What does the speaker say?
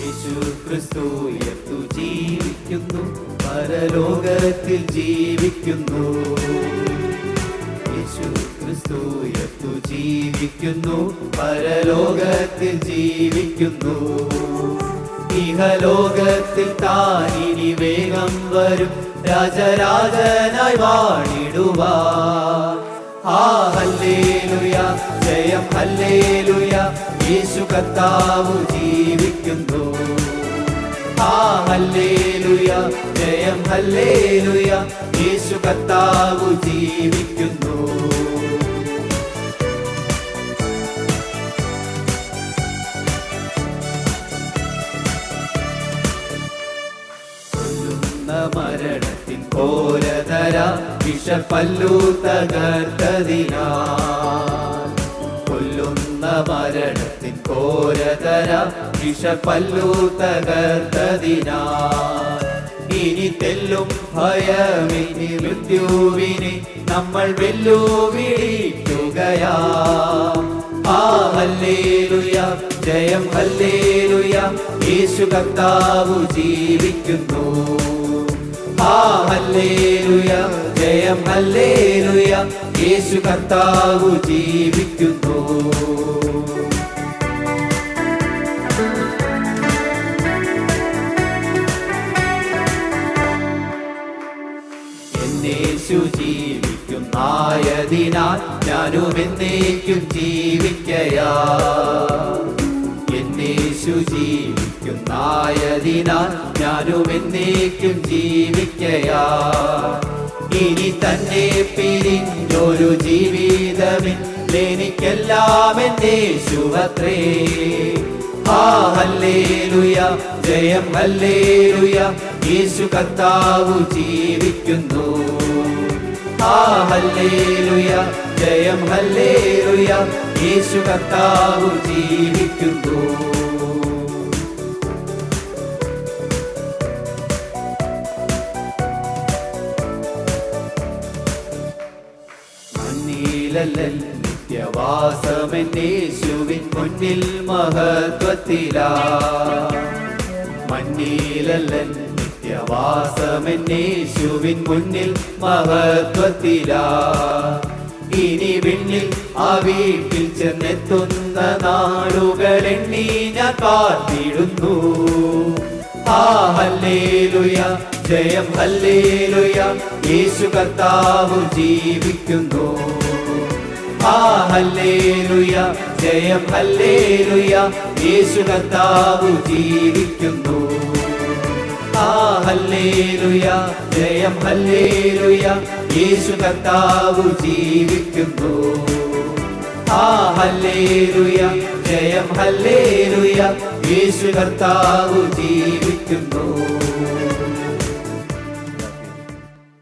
യേശു ക്രിസ്തു എത്തു ജീവിക്കുന്നു? പരലോകത്തിൽ ജീവിക്കുന്നു. യേശു ക്രിസ്തു എത്തു ജീവിക്കുന്നു? പരലോകത്തിൽ ജീവിക്കുന്നു. ഇഹലോകത്തിൽ താനിനി വേഗം വരും. രാജരാജനായി വാണിടുവാ ആ ഹല്ലേലുയ ജയം ഹല്ലേലുയ യേശു കർത്താവ് ജീവിക്കുന്നു. ആ ഹല്ലേലുയ ജയം ഹല്ലേലുയ യേശു കർത്താവ് ജീവിക്കുന്നു. മരണത്തിൻ കോരതര വിഷപ്പല്ലു തകർത്തതിനാ. കൊല്ലുന്ന മരണത്തിൻ കോരതര വിഷപ്പല്ലു തകർത്തതിനാ. ഇനി തെല്ലും ഭയമിനി മൃത്യുവിനെ നമ്മൾ വെല്ലുവിളിക്കുകയാ ആ ഹല്ലേലുയ ജയം ഹല്ലേലുയ യേശു കർത്താവ് ജീവിക്കുന്നു. ആ ഹല്ലേലുയ ജയം അല്ലേലുയ യേശു കർത്താവ് ജീവിക്കുന്നു. യേശു ജീവിക്കും ഞാനും എന്നേക്കും ജീവിക്കയാ. എന്നേശു ജീവിക്കുന്നായതിനാൽ ഞാനും എന്നേക്കും ജീവിക്കയാ. ഇനി തന്നെ പിരിഞ്ഞൊരു ജീവിതമിൽ ജീവിതമില്ലെനിക്കെല്ലാം ശുഭത്രേ ആ ഹല്ലേലുയ ജയം ഹല്ലേലുയ യേശു കർത്താവു ജീവിക്കുന്നു. ആ ഹല്ലേലുയ ജയം ഹല്ലേലുയ യേശു കർത്താവു ജീവിക്കുന്നു. മണ്ണിലല്ലൽ നിത്യവാസമെന്നേശുവിൻ മുന്നിൽ മഹത്വത്തിലാ. മണ്ണിലല്ലൻ നിത്യവാസമെന്നേശുവിൻ മുന്നിൽ മഹത്വത്തിലാ. ഇനി പിന്നിൽ ആ വീട്ടിൽ ചെന്നെത്തുന്ന നാളുകൾ എണ്ണി ഞാൻ കാത്തിടുന്നു. ആ ഹല്ലേലുയ. ജയം ഹല്ലേലുയ. യേശു കർത്താവ് ജീവിക്കുന്നു. ആ ഹല്ലേലുയ. ജയം ഹല്ലേലുയ. യേശു കർത്താവ് ജീവിക്കുന്നു. ആ ഹല്ലേലുയ. ജയം ഹല്ലേലുയ. യേശു കർത്താവ് ജീവിക്കുന്നു. ആ ഹല്ലേലുയ. ജയം ഹല്ലേലുയ. യേശു കർത്താവ് ജീവിക്കുന്നു.